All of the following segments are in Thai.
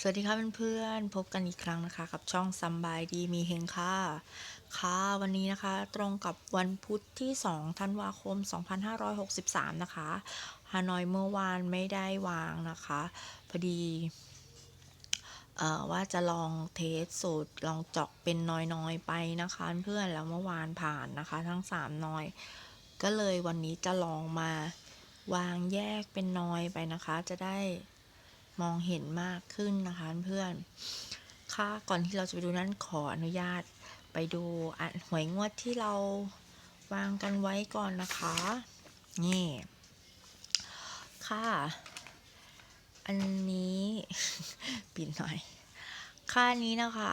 สวัสดีค่ะเพื่อนๆพบกันอีกครั้งนะคะ กับช่องซัมบายดีมีเฮงค่ะค่ะวันนี้นะคะตรงกับวันพุธที่2ธันวาคม 2563 นะคะฮานอยเมื่อวานไม่ได้วางนะคะ พอดีว่าจะลองเทสสูตรลองเจาะเป็นน้อยๆไปนะคะเพื่อนแล้วเมื่อวานผ่านนะคะ ทั้ง3น้อย ก็เลยวันนี้จะลองมาวางแยกเป็นน้อยไปนะคะ จะได้ มองเห็นมากขึ้นนะคะเพื่อนค่ะก่อนที่เราจะไปดูนั้นขออนุญาตไปดูอะหวยงวดที่เราวางกันไว้ก่อนนะคะ นี่ ค่ะ อันนี้ปิดหน่อย ค่านี้นะคะ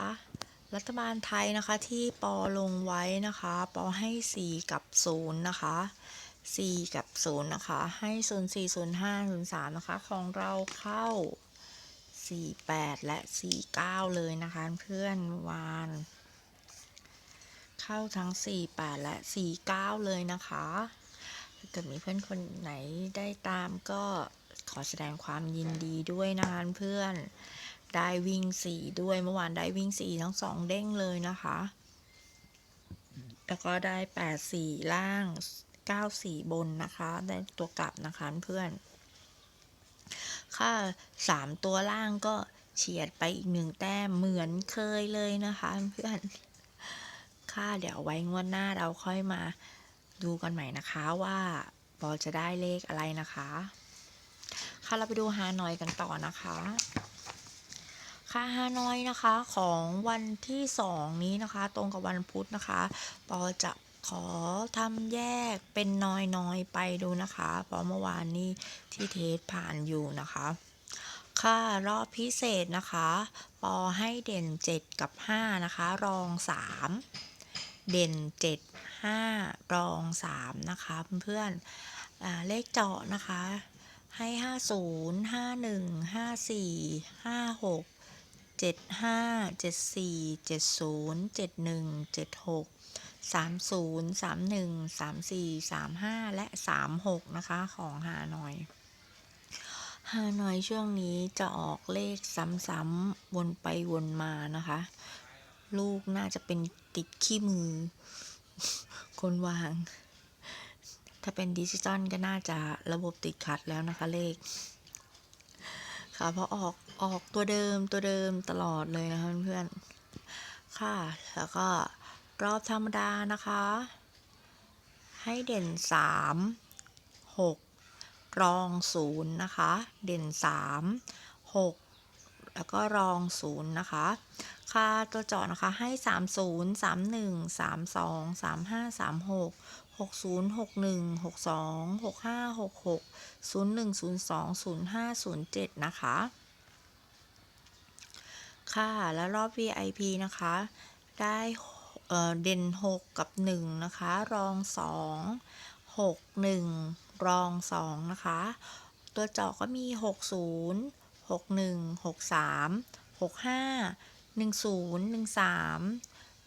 รัฐบาลไทยนะคะที่ปอลงไว้นะคะ ปอให้ 4 กับ 0 นะคะ 4กับ 0 นะคะ ให้ 0 4 0 5 0 3 นะคะ ของเราเข้า 48 และ 49 เลยนะคะ เพื่อนวาน เข้าทั้ง 48 และ 49 เลยนะคะถ้าเกิดมีเพื่อนคนไหนได้ตามก็ขอแสดงความยินดีด้วยนะคะเพื่อน ได้วิ่ง 4 ด้วยเมื่อวานได้วิ่ง 4 ทั้ง 2 เด้งเลยนะคะ แล้วก็ได้ 8 4 ล่าง 9 4 บนนะคะได้ตัวกลับนะคะเพื่อน ค่ะ3ตัวล่างก็เฉียดไปอีกหนึ่งแต้มเหมือนเคยเลยนะคะเพื่อน ค่ะเดี๋ยวไว้งวดหน้าเราค่อยมาดูกันใหม่นะคะว่าปอจะได้เลขอะไรนะคะ ค่ะเราไปดูฮานอยกันต่อนะคะ ค่ะฮานอยนะคะของวันที่สองนี้นะคะ ตรงกับวันพุธนะคะ ปอจะ ขอทำแยกเป็นน้อยๆไปดูนะคะ เพราะเมื่อวานนี้ที่เทสผ่านอยู่นะคะ ค่ะรอบพิเศษนะคะ ปอให้เด่น 7 กับ 5 นะคะ รอง 3 เด่น 7 5 รอง 3 นะคะเพื่อนๆอ่าเลขเจาะนะคะให้ 50 51 54 56 75 74 70 71 76 30 31 34 35และ36นะคะของฮานอยฮานอยช่วงนี้จะออกเลขซ้ำๆวนไปวนมานะคะ ลูกน่าจะเป็นติดขี้มือ คนวาง ถ้าเป็นดิจิตอลก็น่าจะระบบติดขัดแล้วนะคะเลข ค่ะเพราะออกออกตัวเดิมตัวเดิมตลอดเลยนะคะเพื่อนๆค่ะ แล้วก็รอบธรรมดานะคะ ให้เด่นสามหกรองศูนย์นะคะ เด่นสามหกแล้วก็รองศูนย์นะคะ ค่าตัวจาะนะคะให้สามศูน ย์สามหนึ่งสามสองสามห้าสามหกศูนย์หกหนึ่งหกสองหกห้าหกหกศูนย์หนึ่งศูนย์สองศูนย์ห้าศูนย์เจ็ดนะคะ ค่ะ แล้วรอบ VIP นะคะ ได้เเด่น 6 กับ 1 นะคะ รอง 2 6 1 รอง 2 นะคะ ตัวเจาะก็มี 60 61 63 65 10 13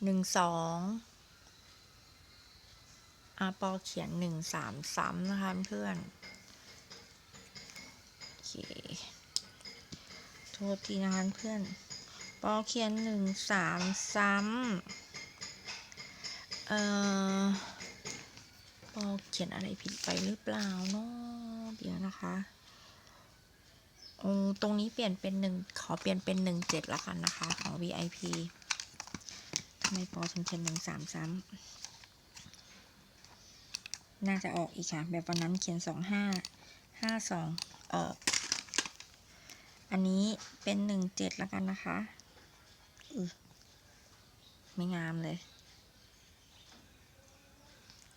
12 อาปอเขียน1 3ซ้ำนะคะเพื่อนโอเคโทษทีนะคะเพื่อน ปอเขียนหนึ่งสามซ้ำเอ่อปอเขียนอะไรผิดไปหรือเปล่าเนาะเดี๋ยวนะคะโอ้ตรงนี้เปลี่ยนเป็นหนึ่งขอเปลี่ยนเป็นหนึ่งเจ็ดละกันนะคะ ของ VIP ทำไมปอถึงเขียนหนึ่งสามซ้ำ น่าจะออกอีกค่ะ แบบวันนั้นเขียนสองห้าห้าสองออก อันนี้เป็นหนึ่งเจ็ดแล้วกันนะคะไม่งามเลย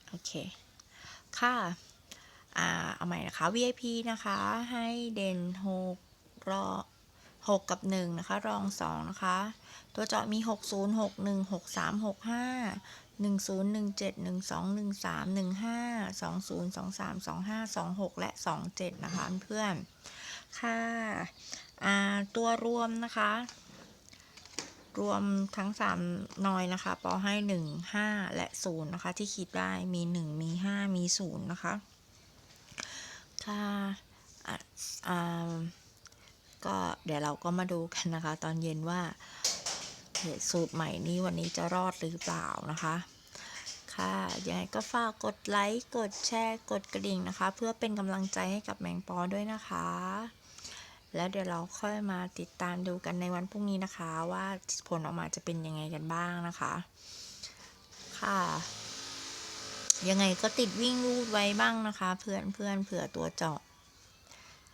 โอเค ค่ะ อ่า เอาใหม่นะคะ VIP นะคะ ให้เด่นหกรอหกกับหนึ่งนะคะ รองสองนะคะ ตัวเจาะมีหกศูนย์หกหนึ่งหกสามหกห้า หนึ่งศูนย์หนึ่งเจ็ดหนึ่งสองหนึ่งสามหนึ่งห้าสองศูนย์สองสามสองห้าสองหกและสองเจ็ดนะคะเพื่อนค่ะอ่าตัวรวมนะคะ รวมทั้งสามหน่อยนะคะปอให้หนึ่งห้าและศูนย์นะคะ ที่คิดได้มีหนึ่งมีห้ามีศูนย์นะคะ ค่ะอ่าอ่าก็เดี๋ยวเราก็มาดูกันนะคะ ตอนเย็นว่า สูตรใหม่นี้วันนี้จะรอดหรือเปล่านะคะ ค่ะยังไงก็ฝากกดไลค์กดแชร์กดกระดิ่งนะคะ เพื่อเป็นกำลังใจให้กับแมงปอด้วยนะคะ แล้วเดี๋ยวเราค่อยมาติดตามดูกันในวันพรุ่งนี้นะคะ ว่าผลออกมาจะเป็นยังไงกันบ้างนะคะ ค่ะยังไงก็ติดวิ่งรูดไว้บ้างนะคะ เพื่อนเพื่อนเผื่อตัวเจาะ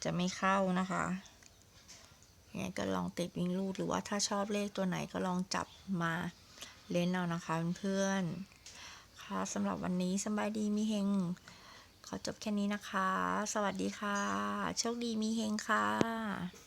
จะไม่เข้านะคะ ยังไงก็ลองติดวิ่งลูดหรือว่าถ้าชอบเลขตัวไหนก็ลองจับมาเล่นเอานะคะเพื่อนๆค่ะสำหรับวันนี้สบายดีมีเฮงขอจบแค่นี้นะคะ สวัสดีค่ะ โชคดีมีเฮงค่ะ